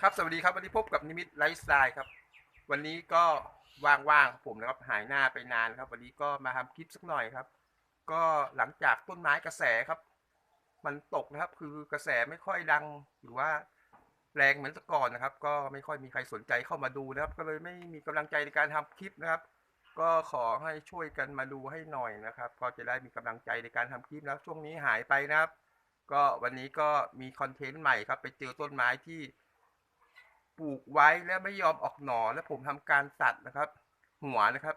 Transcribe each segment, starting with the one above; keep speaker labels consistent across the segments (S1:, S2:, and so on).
S1: ครับสวัสดีครับวันนี้พบกับนิมิตไลฟ์สไตล์ครับ วันนี้ก็ว่างๆครับผมนะครับหายหน้าไปนานครับ วันนี้ก็มาทำคลิปสักหน่อยครับ ก็หลังจากต้นไม้กระแสครับ มันตกนะครับ คือกระแสไม่ค่อยดังหรือว่าแรงเหมือนแต่ก่อนนะครับ ก็ไม่ค่อยมีใครสนใจเข้ามาดูนะครับ ก็เลยไม่มีกำลังใจในการทำคลิปนะครับ ก็ขอให้ช่วยกันมาดูให้หน่อยนะครับ ก็จะได้มีกำลังใจในการทำคลิปแล้วช่วงนี้หายไปนะครับ ก็วันนี้ก็มีคอนเทนต์ใหม่ครับ ไปเจอต้นไม้ที่ ปลูกไว้แล้วไม่ยอมออกหน่อแล้วผมทำการตัดนะครับ หัวนะครับ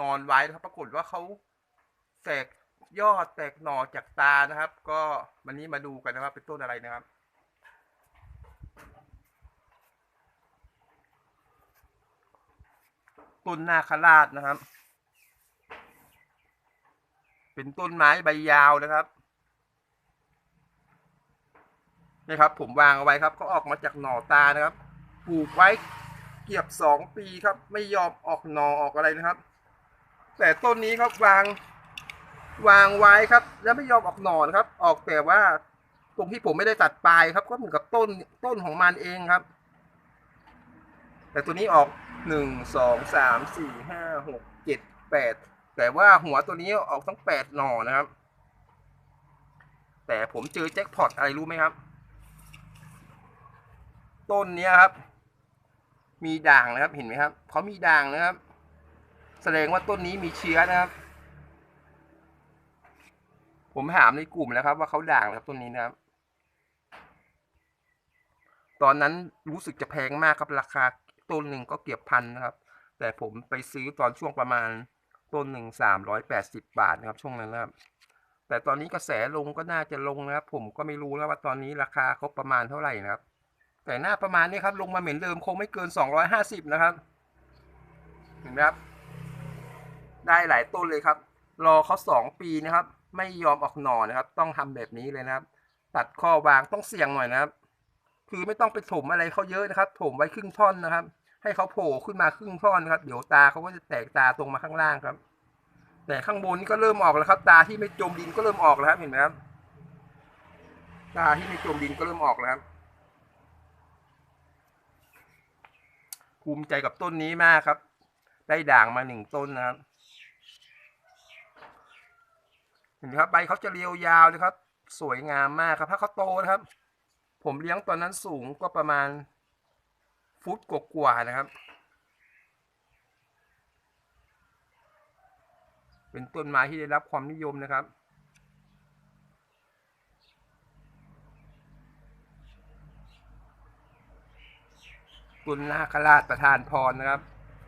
S1: นอนไว้นะครับ ปรากฏว่าเขาแตกยอดแตกหน่อจากตานะครับ ก็วันนี้มาดูกันนะครับ เป็นต้นอะไรนะครับ ต้นนาคราชนะครับ เป็นต้นไม้ใบยาวนะครับนี่ครับ ผมวางเอาไว้ครับเขาออกมาจากหน่อตานะครับ ปลูกไว้เกือบสองปีครับ ไม่ยอมออกหนอออกอะไรนะครับ แต่ต้นนี้ครับวางวางไว้ครับ แล้วไม่ยอมออกหนอนะครับ ออกแต่ว่าตรงที่ผมไม่ได้ตัดปลายครับ ก็เหมือนกับต้นต้นของมันเองครับ แต่ตัวนี้ออกหนึ่งสองสามสี่ห้าหกเจ็ดแปดแต่ว่าหัวตัวนี้ออกทั้งแปดหน่อนะครับ แต่ผมเจอแจ็คพอตอะไรรู้ไหมครับ ต้นนี้ครับ มีด่างนะครับเห็นไหมครับเขามีด่างนะครับ แสดงว่าต้นนี้มีเชื้อนะครับ ผมถามในกลุ่มแล้วครับ ว่าเขาด่างนะครับต้นนี้นะครับ ตอนนั้นรู้สึกจะแพงมากครับราคาต้นหนึ่งก็เกือบพันนะครับ แต่ผมไปซื้อตอนช่วงประมาณต้นหนึ่งสามร้อยแปดสิบบาทนะครับ ช่วงนั้นนะครับ แต่ตอนนี้กระแสลงก็น่าจะลงนะครับ ผมก็ไม่รู้แล้วว่าตอนนี้ราคาเขาประมาณเท่าไหร่นะครับ แต่หน้าประมาณนี้ครับ ลงมาเหมือนเดิมคงไม่เกิน 250 นะครับ เห็นไหมครับ ได้หลายต้นเลยครับ รอเขาสองปีนะครับ ไม่ยอมออกหน่อนะครับ ต้องทำแบบนี้เลยนะครับ ตัดข้อวางต้องเสี่ยงหน่อยนะครับ คือไม่ต้องไปถมอะไรเขาเยอะนะครับ ถมไว้ครึ่งท่อนนะครับ ให้เขาโผล่ขึ้นมาครึ่งท่อนนะครับ เดี๋ยวตาเขาก็จะแตกตาตรงมาข้างล่างครับ แต่ข้างบนนี่ก็เริ่มออกแล้วครับ ตาที่ไม่จมดินก็เริ่มออกแล้วครับ เห็นไหมครับ ตาที่ไม่จมดินก็เริ่มออกแล้วครับ ภูมิใจกับต้นนี้มากครับ ได้ด่างมาหนึ่งต้นนะครับ เห็นไหมครับใบเขาจะเรียวยาวเลยครับ สวยงามมากครับ ถ้าเขาโตนะครับ ผมเลี้ยงตอนนั้นสูงก็ประมาณ ฟุตกว่าๆนะครับ เป็นต้นไม้ที่ได้รับความนิยมนะครับ คุณนาคราชประธานพรนะครับ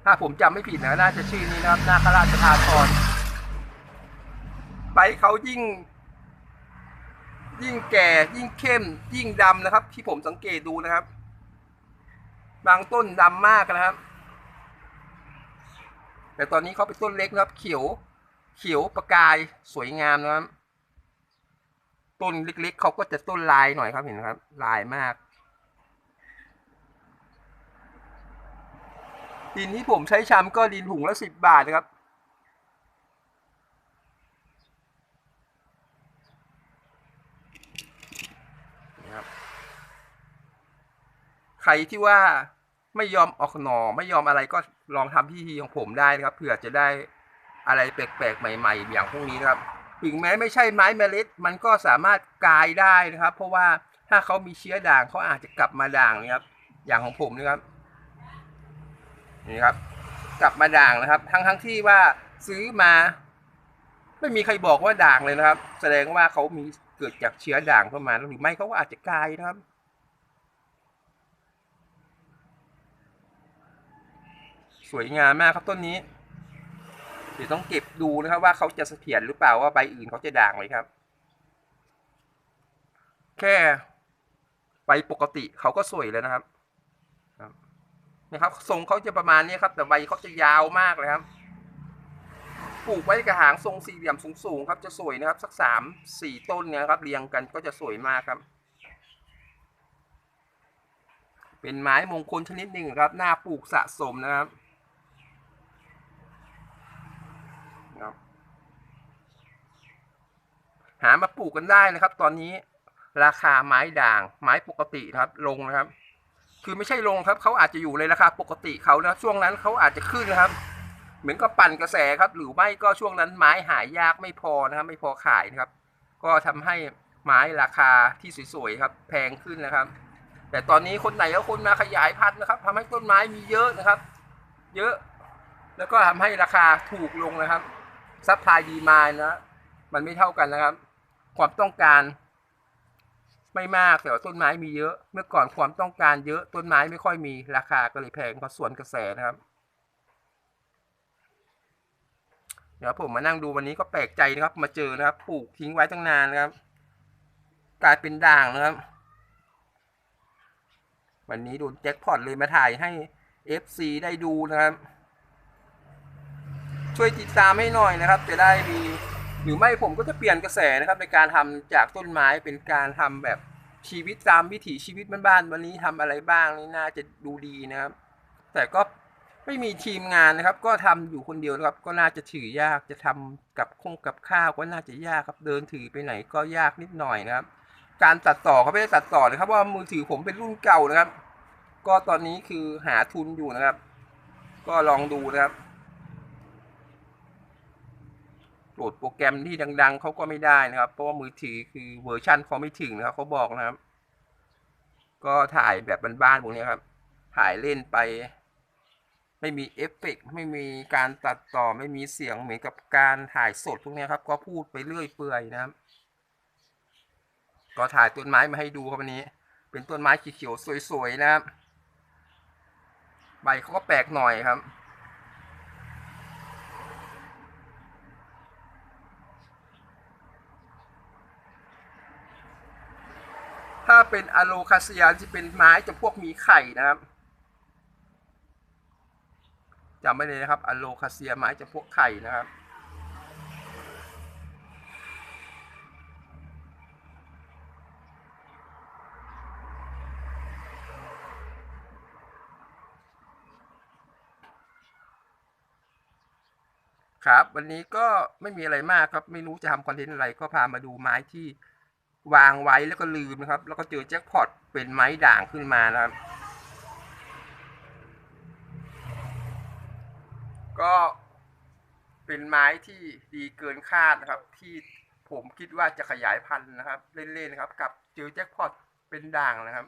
S1: ถ้าผมจำไม่ผิดนะน่าจะชื่อนี้นะครับ นาคราชประธานพรใบเขายิ่ง ยิ่งแก่ยิ่งเข้ม ยิ่งดำนะครับ ที่ผมสังเกตดูนะครับ บางต้นดำมากนะครับ แต่ตอนนี้เขาเป็นต้นเล็กนะครับ เขียว เขียวประกายสวยงามนะครับต้นเล็กๆเขาก็จะต้นลายหน่อยครับเห็นไหมครับ ลายมาก ดินที่ผมใช้ชำก็ดินถุงละสิบบาทนะครับนะครับใครที่ว่าไม่ยอมออกหน่อไม่ยอมอะไรก็ลองทำพิธีของผมได้นะครับเผื่อจะได้อะไรแปลกๆ ใหม่ ๆ อย่างพวกนี้นะครับ ถึงแม้ไม่ใช่ไม้เมล็ด มันก็สามารถกลายได้นะครับ เพราะว่าถ้าเขามีเชื้อด่างเขาอาจจะกลับมาด่างนะครับ อย่างของผมนะครับ นี่ครับ กลับมาด่างนะครับ ทั้งทั้งที่ว่าซื้อมา ไม่มีใครบอกว่าด่างเลยนะครับ แสดงว่าเขามีเกิดจากเชื้อด่างเข้ามาหรือไม่เขาก็อาจจะกลายนะครับสวยงามมากครับต้นนี้เดี๋ยวต้องเก็บดูนะครับ ว่าเขาจะเสถียรหรือเปล่าว่าใบอื่นเขาจะด่างไหมครับ แค่ใบปกติเขาก็สวยแล้วนะครับ นะครับทรงเขาจะประมาณนี้ครับ แต่ใบเขาจะยาวมากเลยครับปลูกไว้กระถางทรงสี่เหลี่ยมสูงๆครับจะสวยนะครับ สักสามสี่ต้นเนี่ยครับ เรียงกันก็จะสวยมากครับ เป็นไม้มงคลชนิดหนึ่งครับหน้าปลูกสะสมนะครับหามาปลูกกันได้นะครับ ตอนนี้ราคาไม้ด่าง ไม้ปกติครับ ลงนะครับ คือไม่ใช่ลงครับเขาอาจจะอยู่ในราคาปกติเขานะช่วงนั้นเขาอาจจะขึ้นนะครับ เหมือนกับปั่นกระแสครับ หรือไม่ก็ช่วงนั้นไม้หายากไม่พอนะครับไม่พอขายนะครับ ก็ทำให้ไม้ราคาที่สวยๆครับ แพงขึ้นนะครับ แต่ตอนนี้คนไหนก็คนมาขยายพันธุ์นะครับทำให้ต้นไม้มีเยอะนะครับ เยอะ แล้วก็ทำให้ราคาถูกลงนะครับซัพพลายดีมานะมันไม่เท่ากันนะครับ ความต้องการ ไม่มากแต่ว่าต้นไม้มีเยอะ เมื่อก่อนความต้องการเยอะต้นไม้ไม่ค่อยมีราคาก็เลยแพงเพราะส่วนกระแสนะครับ เดี๋ยวผมมานั่งดูวันนี้ก็แปลกใจนะครับ มาเจอนะครับปลูกทิ้งไว้ตั้งนานนะครับ กลายเป็นด่างนะครับ วันนี้โดนแจ็คพอตเลยมาถ่ายให้ FC ได้ดูนะครับ ช่วยติดตามให้หน่อยนะครับ จะได้มี หรือไม่ผมก็จะเปลี่ยนกระแสนะครับในการทำจากต้นไม้เป็นการทำแบบชีวิตตามวิถีชีวิตบ้านๆวันนี้ทำอะไรบ้างนี่น่าจะดูดีนะครับ แต่ก็ไม่มีทีมงานนะครับ ก็ทำอยู่คนเดียวนะครับ ก็น่าจะถือยากจะทำกับคงกับข้าวก็น่าจะยากครับเดินถือไปไหนก็ยากนิดหน่อยนะครับ การตัดต่อเขาไม่ได้ตัดต่อนะครับว่ามือถือผมเป็นรุ่นเก่านะครับ ก็ตอนนี้คือหาทุนอยู่นะครับ ก็ลองดูนะครับ โหลดโปรแกรมที่ดัง ๆเขาก็ไม่ได้นะครับ เพราะว่ามือถือคือเวอร์ชันเขาไม่ถึงนะครับเขาบอกนะครับ ก็ถ่ายแบบบ้านๆพวกนี้ครับ ถ่ายเล่นไป ไม่มีเอฟเฟกไม่มีการตัดต่อไม่มีเสียงเหมือนกับการถ่ายสดพวกนี้ครับ ก็พูดไปเรื่อยเปื่อยนะครับ ก็ถ่ายต้นไม้มาให้ดูครับวันนี้ เป็นต้นไม้เขียวๆสวยๆนะครับใบเขาก็แปลกหน่อยครับ ถ้าเป็นอะโลคาเซียจะเป็นไม้จำพวกมีไข่นะครับจำไม่เลยนะครับอะโลคาเซียไม้จำพวกไข่นะครับครับ วันนี้ก็ไม่มีอะไรมากครับ ไม่รู้จะทำคอนเทนต์อะไรก็พามาดูไม้ที่ วางไว้แล้วก็ลืมนะครับ แล้วก็เจอแจ็คพอตเป็นไม้ด่างขึ้นมานะครับ ก็เป็นไม้ที่ดีเกินคาดนะครับ ที่ผมคิดว่าจะขยายพันธุ์นะครับ เล่นๆนะครับ กับเจอแจ็คพอตเป็นด่างนะครับ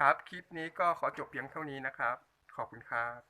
S1: ครับ คลิปนี้ก็ขอจบเพียงเท่านี้นะครับ ขอบคุณครับ